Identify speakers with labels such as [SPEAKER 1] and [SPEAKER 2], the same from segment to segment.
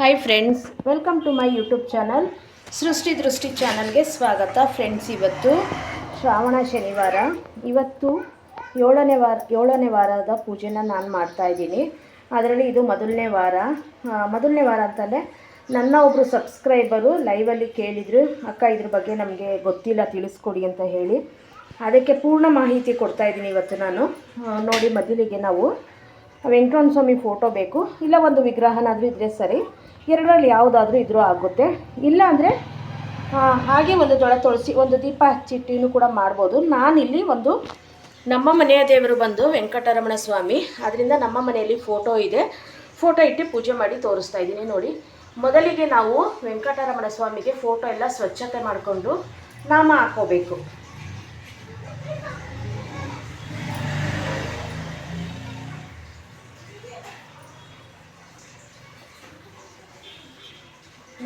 [SPEAKER 1] Hi friends welcome to my YouTube channel Srishti Drishti ಚಾನಲ್ಗೆ ಸ್ವಾಗತ friends ಇವತ್ತು. ಶ್ರಾವಣ ಶನಿವಾರ. ಇವತ್ತು ಏಳನೇ ವಾರ, ಏಳನೇ ವಾರದ ಪೂಜೆನ ನಾನು ಮಾಡ್ತಾ ಇದ್ದೀನಿ. ಅದರಲ್ಲಿ ಇದು ಮೊದಲನೇ ವಾರ. ಮೊದಲನೇ ವಾರ ಅಂತಂದರೆ ನನ್ನ ಒಬ್ಬರು ಸಬ್ಸ್ಕ್ರೈಬರು ಲೈವಲ್ಲಿ ಕೇಳಿದರು, ಅಕ್ಕ ಇದ್ರ ಬಗ್ಗೆ ನಮಗೆ ಗೊತ್ತಿಲ್ಲ, ತಿಳಿಸ್ಕೊಡಿ ಅಂತ ಹೇಳಿ. ಅದಕ್ಕೆ ಪೂರ್ಣ ಮಾಹಿತಿ ಕೊಡ್ತಾ ಇದ್ದೀನಿ ಇವತ್ತು ನಾನು. ನೋಡಿ ಮೊದಲಿಗೆ ನಾವು ವೆಂಕಟರಮಣ ಸ್ವಾಮಿ ಫೋಟೋ ಬೇಕು. ಇಲ್ಲ ಒಂದು ವಿಗ್ರಹನಾದರೂ ಇದ್ದರೆ ಸರಿ. ಎರಡರಲ್ಲಿ ಯಾವುದಾದ್ರೂ ಇದ್ರೂ ಆಗುತ್ತೆ. ಇಲ್ಲ ಅಂದರೆ ಹಾಗೆ ಒಂದು ದೊಳ ತೊಳಸಿ, ಒಂದು ದೀಪ ಹಚ್ಚಿಟ್ಟಿನೂ ಕೂಡ ಮಾಡ್ಬೋದು. ನಾನಿಲ್ಲಿ ಒಂದು ನಮ್ಮ ಮನೆಯ ದೇವರು ಬಂದು ವೆಂಕಟರಮಣ ಸ್ವಾಮಿ. ಅದರಿಂದ ನಮ್ಮ ಮನೆಯಲ್ಲಿ ಫೋಟೋ ಇದೆ. ಫೋಟೋ ಇಟ್ಟು ಪೂಜೆ ಮಾಡಿ ತೋರಿಸ್ತಾ ಇದ್ದೀನಿ ನೋಡಿ. ಮೊದಲಿಗೆ ನಾವು ವೆಂಕಟರಮಣ ಸ್ವಾಮಿಗೆ ಫೋಟೋ ಎಲ್ಲ ಸ್ವಚ್ಛತೆ ಮಾಡಿಕೊಂಡು ನಾಮ ಹಾಕೋಬೇಕು.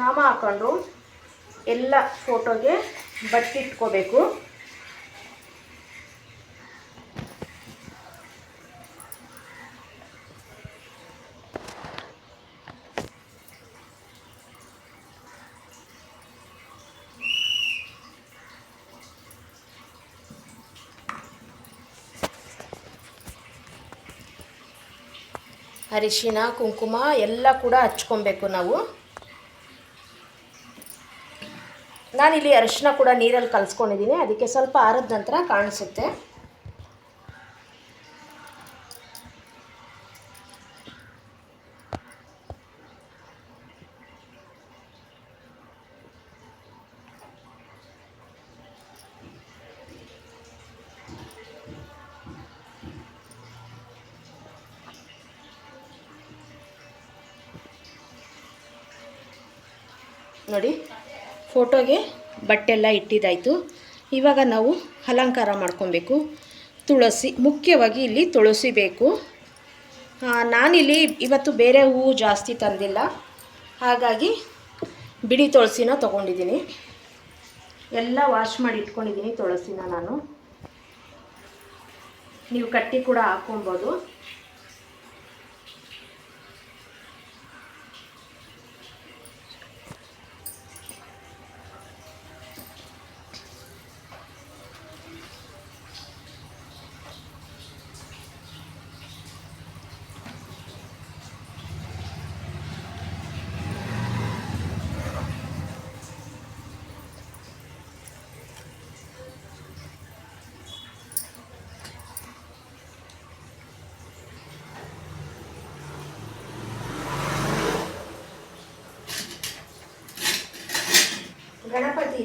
[SPEAKER 1] ನಾಮ ಹಾಕೊಂಡು ಎಲ್ಲ ಫೋಟೋಗೆ ಬಟ್ಟೆ ಇಟ್ಕೋಬೇಕು. ಅರಿಶಿನ ಕುಂಕುಮ ಎಲ್ಲ ಕೂಡ ಹಚ್ಕೊಬೇಕು ನಾವು. ನಾನಿಲ್ಲಿ ಅರಿಶಿನ ಕೂಡ ನೀರಲ್ಲಿ ಕಲಿಸ್ಕೊಂಡಿದ್ದೀನಿ. ಅದಕ್ಕೆ ಸ್ವಲ್ಪ ಆರದ ನಂತರ ಕಾಣಿಸುತ್ತೆ. ನೋಡಿ. ಫೋಟೋಗೆ ಬಟ್ಟೆಲ್ಲ ಇಟ್ಟಿದ್ದಾಯಿತು. ಇವಾಗ ನಾವು ಅಲಂಕಾರ ಮಾಡ್ಕೊಬೇಕು. ತುಳಸಿ, ಮುಖ್ಯವಾಗಿ ಇಲ್ಲಿ ತುಳಸಿ ಬೇಕು. ನಾನಿಲ್ಲಿ ಇವತ್ತು ಬೇರೆ ಹೂವು ಜಾಸ್ತಿ ತಂದಿಲ್ಲ. ಹಾಗಾಗಿ ಬಿಡಿ ತುಳಸಿನ ತೊಗೊಂಡಿದ್ದೀನಿ. ಎಲ್ಲ ವಾಶ್ ಮಾಡಿ ಇಟ್ಕೊಂಡಿದ್ದೀನಿ ತುಳಸಿನ ನಾನು. ನೀವು ಕಟ್ಟಿ ಕೂಡ ಹಾಕ್ಕೊಬೋದು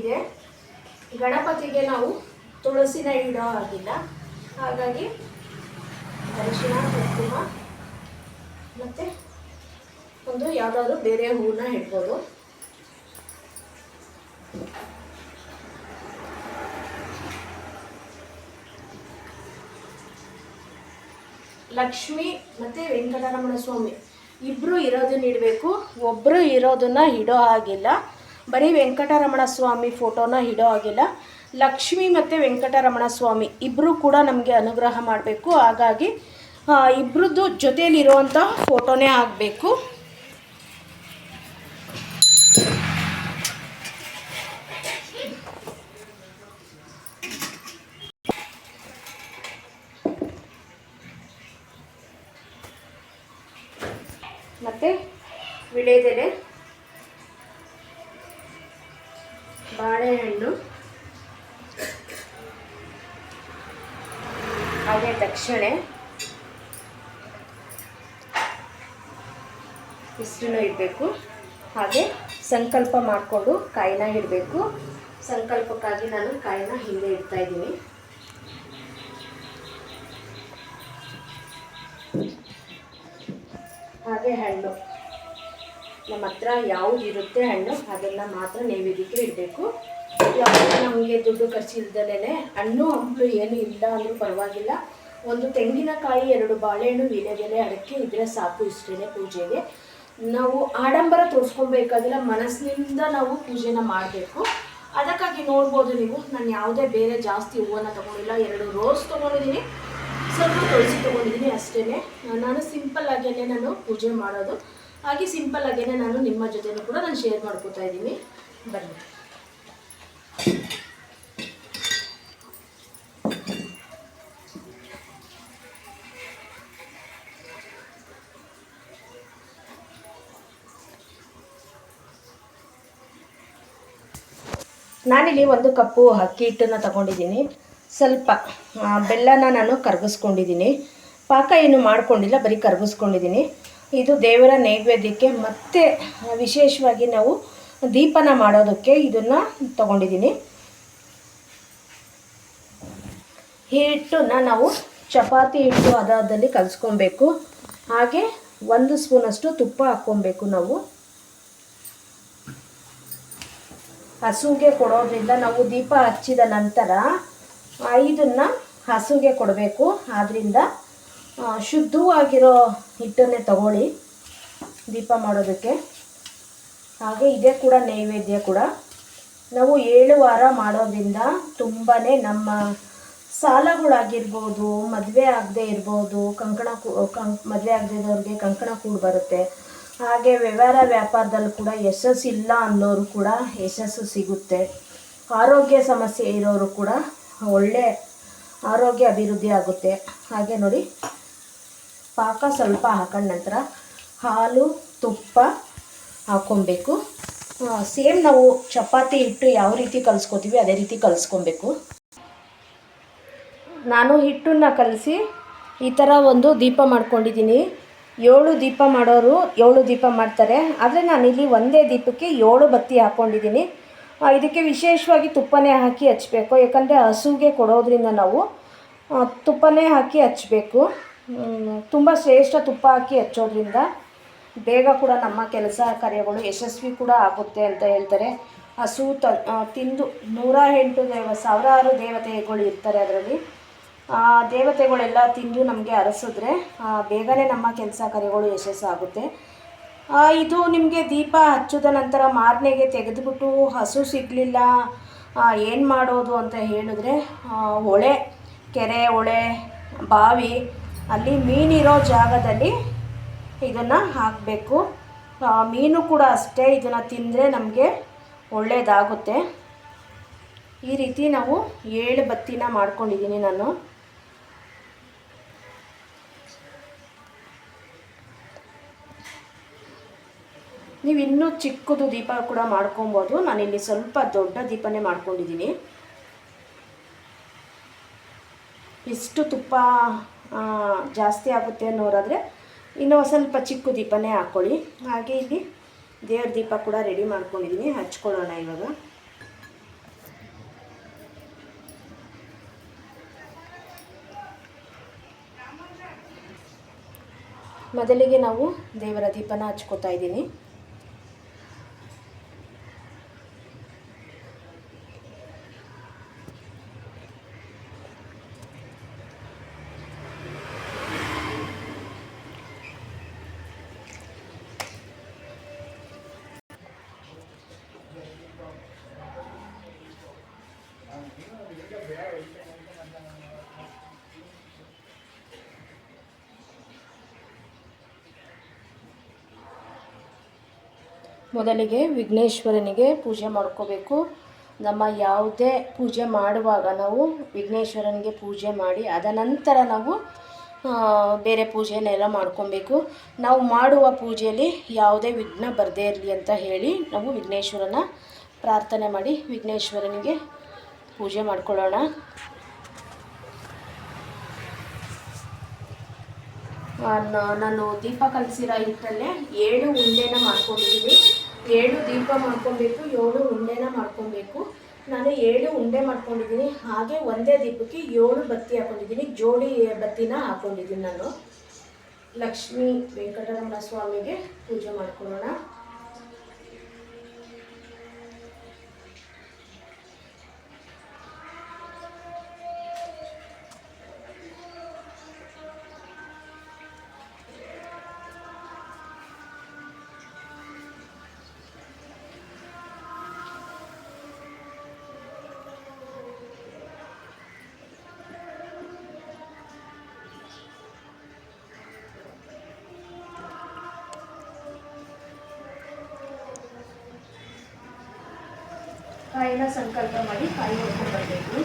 [SPEAKER 1] ಗಣಪತಿ ಇದೆ. ಗಣಪತಿಗೆ ನಾವು ತುಳಸಿನ ಇಡೋ ಹಾಗಿಲ್ಲ. ಹಾಗಾಗಿ ಅರಿಶಿನ, ಕುಂಕುಮ ಮತ್ತು ಒಂದು ಯಾವುದಾದ್ರೂ ಬೇರೆ ಹೂವನ್ನ ಇಡ್ಬೋದು. ಲಕ್ಷ್ಮಿ ಮತ್ತು ವೆಂಕಟರಮಣ ಸ್ವಾಮಿ ಇಬ್ಬರು ಇರೋದನ್ನ ಇಡಬೇಕು. ಒಬ್ಬರು ಇರೋದನ್ನ ಇಡೋ ಹಾಗಿಲ್ಲ. ಬರೀ ವೆಂಕಟರಮಣ ಸ್ವಾಮಿ ಫೋಟೋನ ಇಡೋ ಆಗಿಲ್ಲ ಲಕ್ಷ್ಮಿ ಮತ್ತು ವೆಂಕಟರಮಣ ಸ್ವಾಮಿ ಇಬ್ಬರು ಕೂಡ ನಮಗೆ ಅನುಗ್ರಹ ಮಾಡಬೇಕು. ಹಾಗಾಗಿ ಇಬ್ಬರದ್ದು ಜೊತೆಯಲ್ಲಿರುವಂಥ ಫೋಟೋನೇ ಆಗಬೇಕು. ಮತ್ತು ವಿಳೆದೆಲೆ ಹಾಗೆ ದಕ್ಷಿಣೆ ಇಷ್ಟನ್ನು ಇಡಬೇಕು. ಹಾಗೆ ಸಂಕಲ್ಪ ಮಾಡಿಕೊಂಡು ಕಾಯಿನ ಇಡಬೇಕು. ಸಂಕಲ್ಪಕ್ಕಾಗಿ ನಾನು ಕಾಯಿನ ಹಿಂದೆ ಇಡ್ತಾ ಇದ್ದೀನಿ. ಹಾಗೆ ಹಣ್ಣು. ನಮ್ಮ ಹತ್ರ ಯಾವ್ದು ಇರುತ್ತೆ ಹಣ್ಣು ಅದೆಲ್ಲ ಮಾತ್ರ ನೈವೇದ್ಯಕ್ಕೆ ಇಡಬೇಕು. ಯಾವಾಗ ನಮಗೆ ದುಡ್ಡು ಖರ್ಚಿಲ್ದಲೇ ಹಣ್ಣು ಹಂಪ್ಲು ಏನು ಇಲ್ಲ ಅಂದರೂ ಪರವಾಗಿಲ್ಲ. ಒಂದು ತೆಂಗಿನಕಾಯಿ, ಎರಡು ಬಾಳೆಹಣ್ಣು ವೀಳ್ಯದೆಲೆ ಅಡಕೆ ಇದ್ರೆ ಸಾಕು ಇಷ್ಟೇ ಪೂಜೆಗೆ. ನಾವು ಆಡಂಬರ ತೋರಿಸ್ಕೊಬೇಕಾದ್ರೆ ಮನಸ್ಸಿನಿಂದ ನಾವು ಪೂಜೆನ ಮಾಡಬೇಕು. ಅದಕ್ಕಾಗಿ ನೋಡ್ಬೋದು ನೀವು, ನಾನು ಯಾವುದೇ ಬೇರೆ ಜಾಸ್ತಿ ಹೂವನ್ನು ತೊಗೊಂಡಿಲ್ಲ, ಎರಡು ರೋಸ್ ತೊಗೊಂಡಿದ್ದೀನಿ ಸ್ವಲ್ಪ ತುಳಸಿ ತೊಗೊಂಡಿದ್ದೀನಿ ಅಷ್ಟೇ ನಾನು ಸಿಂಪಲ್ ಆಗೇ ನಾನು ಪೂಜೆ ಮಾಡೋದು. ಹಾಗೆ ಸಿಂಪಲ್ ಆಗೇ ನಾನು ನಿಮ್ಮ ಜೊತೆನೂ ಕೂಡ ನಾನು ಶೇರ್ ಮಾಡ್ಕೋತಾ ಇದ್ದೀನಿ. ಬನ್ನಿ. ನಾನಿಲ್ಲಿ ಒಂದು ಕಪ್ಪು ಅಕ್ಕಿ ಹಿಟ್ಟನ್ನು ತಗೊಂಡಿದ್ದೀನಿ. ಸ್ವಲ್ಪ ಬೆಲ್ಲನ ನಾನು ಕರಗಿಸ್ಕೊಂಡಿದ್ದೀನಿ. ಪಾಕ ಏನು ಮಾಡ್ಕೊಂಡಿಲ್ಲ, ಬರೀ ಕರಗಿಸ್ಕೊಂಡಿದ್ದೀನಿ. ಇದು ದೇವರ ನೈವೇದ್ಯಕ್ಕೆ ಮತ್ತೆ ವಿಶೇಷವಾಗಿ ನಾವು ದೀಪನ ಮಾಡೋದಕ್ಕೆ ಇದನ್ನು ತಗೊಂಡಿದ್ದೀನಿ. ಈ ಹಿಟ್ಟನ್ನು ನಾವು ಚಪಾತಿ ಹಿಟ್ಟು ಅದಾದಲ್ಲಿ ಕಲಸ್ಕೊಬೇಕು. ಹಾಗೆ ಒಂದು ಸ್ಪೂನಷ್ಟು ತುಪ್ಪ ಹಾಕ್ಕೊಬೇಕು ನಾವು. ಹಸುಗೆ ಕೊಡೋದ್ರಿಂದ ನಾವು ದೀಪ ಹಚ್ಚಿದ ನಂತರ ಇದನ್ನು ಹಸುಗೆ ಕೊಡಬೇಕು. ಆದ್ದರಿಂದ ಶುದ್ಧವಾಗಿರೋ ಹಿಟ್ಟನ್ನೇ ತಗೊಳ್ಳಿ ದೀಪ ಮಾಡೋದಕ್ಕೆ. ಹಾಗೆ ಇದೇ ಕೂಡ, ನೈವೇದ್ಯ ಕೂಡ. ನಾವು ಏಳು ವಾರ ಮಾಡೋದ್ರಿಂದ ತುಂಬಾ ನಮ್ಮ ಸಾಲಗಳಾಗಿರ್ಬೋದು, ಮದುವೆ ಆಗದೆ ಇರ್ಬೋದು, ಕಂಕಣ ಕೂ ಕಂ ಮದುವೆ ಆಗದೆ ಇರೋರಿಗೆ ಕಂಕಣ ಕೂಡ ಬರುತ್ತೆ. ಹಾಗೆ ವ್ಯವಹಾರ ವ್ಯಾಪಾರದಲ್ಲಿ ಕೂಡ ಯಶಸ್ಸಿಲ್ಲ ಅನ್ನೋರು ಕೂಡ ಯಶಸ್ಸು ಸಿಗುತ್ತೆ. ಆರೋಗ್ಯ ಸಮಸ್ಯೆ ಇರೋರು ಕೂಡ ಒಳ್ಳೆ ಆರೋಗ್ಯ ಅಭಿವೃದ್ಧಿ ಆಗುತ್ತೆ. ಹಾಗೆ ನೋಡಿ, ಪಾಕ ಸ್ವಲ್ಪ ಹಾಕೊಂಡ ನಂತರ ಹಾಲು, ತುಪ್ಪ ಹಾಕ್ಕೊಬೇಕು ಸೇಮ್ ನಾವು ಚಪಾತಿ ಹಿಟ್ಟು ಯಾವ ರೀತಿ ಕಲಿಸ್ಕೋತೀವಿ ಅದೇ ರೀತಿ ಕಲಿಸ್ಕೊಬೇಕು. ನಾನು ಹಿಟ್ಟನ್ನು ಕಲಸಿ ಈ ಥರ ಒಂದು ದೀಪ ಮಾಡ್ಕೊಂಡಿದ್ದೀನಿ. ಏಳು ದೀಪ ಮಾಡೋರು ಏಳು ದೀಪ ಮಾಡ್ತಾರೆ. ಆದರೆ ನಾನಿಲ್ಲಿ ಒಂದೇ ದೀಪಕ್ಕೆ ಏಳು ಬತ್ತಿ ಹಾಕ್ಕೊಂಡಿದ್ದೀನಿ ಇದಕ್ಕೆ ವಿಶೇಷವಾಗಿ ತುಪ್ಪನೇ ಹಾಕಿ ಹಚ್ಚಬೇಕು ಯಾಕಂದರೆ ಹಸುಗೆ ಕೊಡೋದ್ರಿಂದ ನಾವು ತುಪ್ಪನೇ ಹಾಕಿ ಹಚ್ಚಬೇಕು ತುಂಬ ಶ್ರೇಷ್ಠ ತುಪ್ಪ ಹಾಕಿ ಹಚ್ಚೋದ್ರಿಂದ ಬೇಗ ಕೂಡ ನಮ್ಮ ಕೆಲಸ ಕಾರ್ಯಗಳು ಯಶಸ್ವಿ ಕೂಡ ಆಗುತ್ತೆ ಅಂತ ಹೇಳ್ತಾರೆ. ಹಸು ತ ತಿಂದು ನೂರ ಎಂಟು ದೇವ, ಸಾವಿರಾರು ದೇವತೆಗಳು ಇರ್ತಾರೆ ಅದರಲ್ಲಿ. ದೇವತೆಗಳೆಲ್ಲ ತಿಂದು ನಮಗೆ ಅರಸಿದ್ರೆ ಬೇಗನೆ ನಮ್ಮ ಕೆಲಸ ಕಾರ್ಯಗಳು ಯಶಸ್ಸಾಗುತ್ತೆ. ಇದು ನಿಮಗೆ ದೀಪ ಹಚ್ಚಿದ ನಂತರ ಮಾರನೆಗೆ ತೆಗೆದುಬಿಟ್ಟು ಹಸು ಸಿಗಲಿಲ್ಲ ಏನು ಮಾಡೋದು ಅಂತ ಹೇಳಿದ್ರೆ ಹೊಳೆ, ಕೆರೆ, ಹೊಳೆ, ಬಾವಿ, ಅಲ್ಲಿ ಮೀನಿರೋ ಜಾಗದಲ್ಲಿ ಇದನ್ನು ಹಾಕಬೇಕು. ಮೀನು ಕೂಡ ಅಷ್ಟೇ ಇದನ್ನು ತಿಂದರೆ ನಮಗೆ ಒಳ್ಳೆಯದಾಗುತ್ತೆ ಈ ರೀತಿ ನಾವು ಏಳು ಬತ್ತಿನ ಮಾಡ್ಕೊಂಡಿದ್ದೀನಿ ನಾನು. ನೀವು ಇನ್ನೂ ಚಿಕ್ಕದು ದೀಪ ಕೂಡ ಮಾಡ್ಕೊಬೋದು. ನಾನಿಲ್ಲಿ ಸ್ವಲ್ಪ ದೊಡ್ಡ ದೀಪನೇ ಮಾಡ್ಕೊಂಡಿದ್ದೀನಿ. ಇಷ್ಟು ತುಪ್ಪ ಜಾಸ್ತಿ ಆಗುತ್ತೆ ಅನ್ನೋರಾದರೆ ಇನ್ನೂ ಸ್ವಲ್ಪ ಚಿಕ್ಕ ದೀಪನೇ ಹಾಕ್ಕೊಳ್ಳಿ. ಹಾಗೆ ಇಲ್ಲಿ ದೇವ್ರ ದೀಪ ಕೂಡ ರೆಡಿ ಮಾಡ್ಕೊಂಡಿದ್ದೀನಿ. ಹಚ್ಕೊಳ್ಳೋಣ ಇವಾಗ. ಮೊದಲಿಗೆ ನಾವು ದೇವರ ದೀಪನ ಹಚ್ಕೋತಾ ಇದ್ದೀನಿ. ಮೊದಲಿಗೆ ವಿಘ್ನೇಶ್ವರನಿಗೆ ಪೂಜೆ ಮಾಡ್ಕೋಬೇಕು. ನಮ್ಮ ಯಾವುದೇ ಪೂಜೆ ಮಾಡುವಾಗ ನಾವು ವಿಘ್ನೇಶ್ವರನಿಗೆ ಪೂಜೆ ಮಾಡಿ, ಅದ ನಂತರ ನಾವು ಬೇರೆ ಪೂಜೆನೆಲ್ಲ ಮಾಡ್ಕೊಬೇಕು. ನಾವು ಮಾಡುವ ಪೂಜೆಯಲ್ಲಿ ಯಾವುದೇ ವಿಘ್ನ ಬರದೇ ಇರಲಿ ಅಂತ ಹೇಳಿ ನಾವು ವಿಘ್ನೇಶ್ವರನ ಪ್ರಾರ್ಥನೆ ಮಾಡಿ ವಿಘ್ನೇಶ್ವರನಿಗೆ ಪೂಜೆ ಮಾಡ್ಕೊಳ್ಳೋಣ. ನಾನು ದೀಪ ಕಲಸಿರೋ ಹಿಟ್ಟಲ್ಲೇ ಏಳು ಉಂಡೆನ ಮಾಡ್ಕೊಂಡಿದ್ದೀನಿ. ಏಳು ದೀಪ ಮಾಡ್ಕೊಬೇಕು, ಏಳು ಉಂಡೆನ ಮಾಡ್ಕೊಬೇಕು. ನಾನು ಏಳು ಉಂಡೆ ಮಾಡ್ಕೊಂಡಿದ್ದೀನಿ. ಹಾಗೆ ಒಂದೇ ದೀಪಕ್ಕೆ ಏಳು ಬತ್ತಿ ಹಾಕೊಂಡಿದ್ದೀನಿ. ಜೋಡಿ ಬತ್ತಿನ ಹಾಕೊಂಡಿದ್ದೀನಿ ನಾನು. ಲಕ್ಷ್ಮೀ ವೆಂಕಟರಮಣ ಸ್ವಾಮಿಗೆ ಪೂಜೆ ಮಾಡ್ಕೊಳ್ಳೋಣ. ಕಾಯಿನ ಸಂಕಲ್ಪ ಮಾಡಿ ಕಾಯಿ ಹೊಡ್ಕೊಂಡು ಬರಬೇಕು.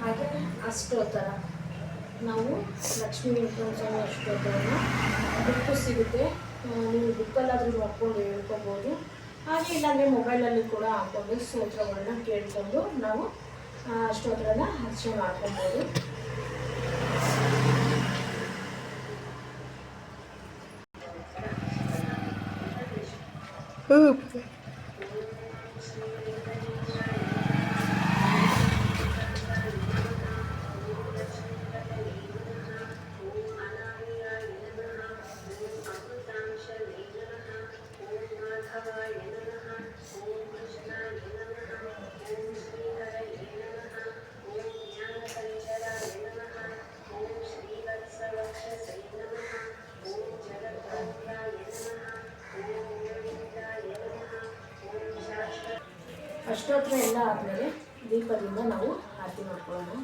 [SPEAKER 1] ಹಾಗೆ ಅಷ್ಟೋತ್ತರ ನಾವು ಲಕ್ಷ್ಮೀ ವೆಂಕಟೇಶ್ವರ ಅಷ್ಟೋತ್ತರನ ಬುಕ್ಕು ಸಿಗುತ್ತೆ. ನೀವು ಬುಕ್ಕಲ್ಲಾದರೂ ನೋಡ್ಕೊಂಡು ಹೇಳ್ಕೊಬೋದು. ಹಾಗೆ ಇಲ್ಲಾಂದರೆ ಮೊಬೈಲಲ್ಲಿ ಕೂಡ ಹಾಕ್ಕೊಂಡು ಸ್ತೋತ್ರಗಳನ್ನ ಕೇಳ್ಕೊಂಡು ನಾವು ಅಷ್ಟೋತ್ರನ ಅರ್ಚನೆ ಮಾಡ್ಕೊಬೋದು. ಅಷ್ಟೋತ್ತರ ಎಲ್ಲ ಆದಮೇಲೆ ದೀಪದಿಂದ ನಾವು ಆರತಿ ಮಾಡ್ಕೊಳ್ಳೋಣ.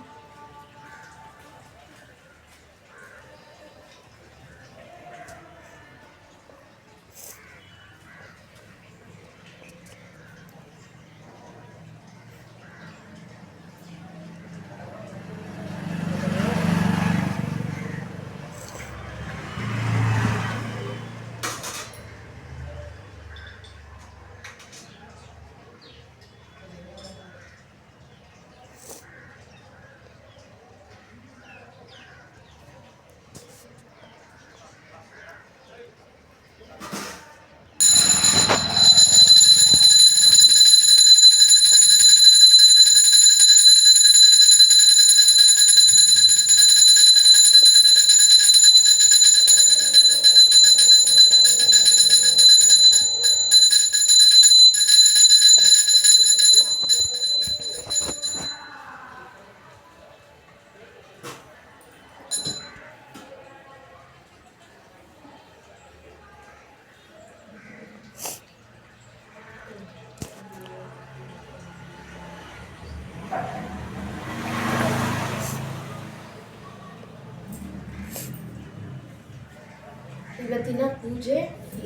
[SPEAKER 1] ಇವತ್ತಿನ ಪೂಜೆ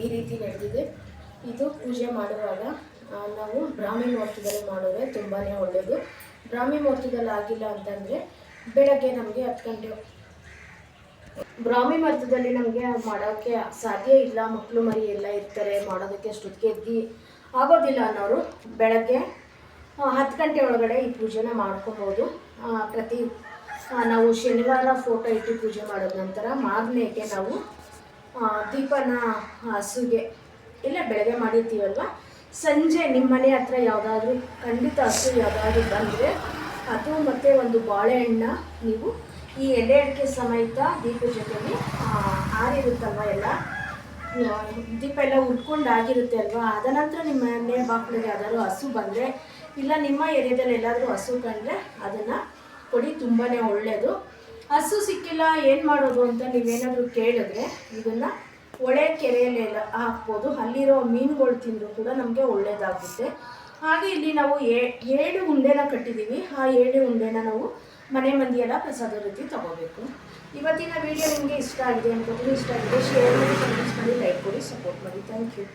[SPEAKER 1] ಈ ರೀತಿ ನಡೆದಿದೆ. ಇದು ಪೂಜೆ ಮಾಡುವಾಗ ನಾವು ಬ್ರಾಹ್ಮಿ ಮುಹೂರ್ತದಲ್ಲಿ ಮಾಡಿದ್ರೆ ತುಂಬಾ ಒಳ್ಳೆಯದು ಬ್ರಾಹ್ಮಿ ಮುಹೂರ್ತದಲ್ಲಿ ಆಗಿಲ್ಲ ಅಂತಂದರೆ ಬೆಳಗ್ಗೆ ನಮಗೆ ಹತ್ತು ಗಂಟೆ ಬ್ರಾಹ್ಮಿ ಮುಹೂರ್ತದಲ್ಲಿ ನಮಗೆ ಮಾಡೋಕ್ಕೆ ಸಾಧ್ಯ ಇಲ್ಲ. ಮಕ್ಕಳು ಮರಿ ಎಲ್ಲ ಇರ್ತಾರೆ, ಮಾಡೋದಕ್ಕೆ ಅಷ್ಟೊತ್ತಿಗೆ ಎದ್ದು ಆಗೋದಿಲ್ಲ ಅನ್ನೋರು ಬೆಳಗ್ಗೆ ಹತ್ತು ಗಂಟೆ ಒಳಗಡೆ ಈ ಪೂಜೆನ ಮಾಡ್ಕೊಬೋದು. ಪ್ರತಿ ನಾವು ಶನಿವಾರ ಫೋಟೋ ಇಟ್ಟು ಪೂಜೆ ಮಾಡಿದ ನಂತರ ಮಾರನೆಗೆ ನಾವು ದೀಪನ ಹಸುಗೆ. ಇಲ್ಲ ಬೆಳಗ್ಗೆ ಮಾಡಿರ್ತೀವಲ್ವ? ಸಂಜೆ ನಿಮ್ಮ ಮನೆ ಹತ್ರ ಯಾವುದಾದ್ರೂ ಖಂಡಿತ ಹಸು ಯಾವುದಾದ್ರೂ ಬಂದರೆ ಅದು ಮತ್ತು ಒಂದು ಬಾಳೆಹಣ್ಣ. ನೀವು ಈ ಎಲೆ ಅಡಿಕೆ ಸಮೇತ ದೀಪ ಜೊತೆಗೆ ಆರಿರುತ್ತಲ್ವ ಎಲ್ಲ? ದೀಪ ಎಲ್ಲ ಉಟ್ಕೊಂಡು ಆಗಿರುತ್ತೆ ಅಲ್ವಾ? ಅದ ನಂತರ ನಿಮ್ಮ ಮನೆ ಬಾಗಿಲಿಗೆ ಯಾವ್ದಾದ್ರು ಹಸು ಬಂದರೆ, ಇಲ್ಲ ನಿಮ್ಮ ಏರಿಯಾದಲ್ಲಿ ಎಲ್ಲಾದರೂ ಹಸು ಕಂಡ್ರೆ ಅದನ್ನು ಕೊಡಿ ತುಂಬಾ ಒಳ್ಳೆಯದು ಹಸು ಸಿಕ್ಕಿಲ್ಲ, ಏನು ಮಾಡೋದು ಅಂತ ನೀವೇನಾದರೂ ಕೇಳಿದ್ರೆ ಇದನ್ನು ಒಳೆ ಕೆರೆಯಲ್ಲೆಲ್ಲ ಹಾಕ್ಬೋದು. ಅಲ್ಲಿರೋ ಮೀನುಗಳು ತಿಂದರೂ ಕೂಡ ನಮಗೆ ಒಳ್ಳೆಯದಾಗುತ್ತೆ ಹಾಗೆ ಇಲ್ಲಿ ನಾವು ಏಳು ಉಂಡೆನ ಕಟ್ಟಿದ್ದೀವಿ ಆ ಏಳು ಉಂಡೆನ ನಾವು ಮನೆ ಮಂದಿಯೆಲ್ಲ ಪ್ರಸಾದ ರೀತಿ ತಗೋಬೇಕು. ಇವತ್ತಿನ ವಿಡಿಯೋ ನಿಮಗೆ ಇಷ್ಟ ಆಗಿದೆ ಅನ್ಕೋತೀನಿ. ಇಷ್ಟ ಆಗಿದೆ ಶೇರ್ ಮಾಡಿ ಕಮೆಂಟ್ಸ್ ಮಾಡಿ ಲೈಕ್ ಕೊಡಿ ಸಪೋರ್ಟ್ ಮಾಡಿ. Thank you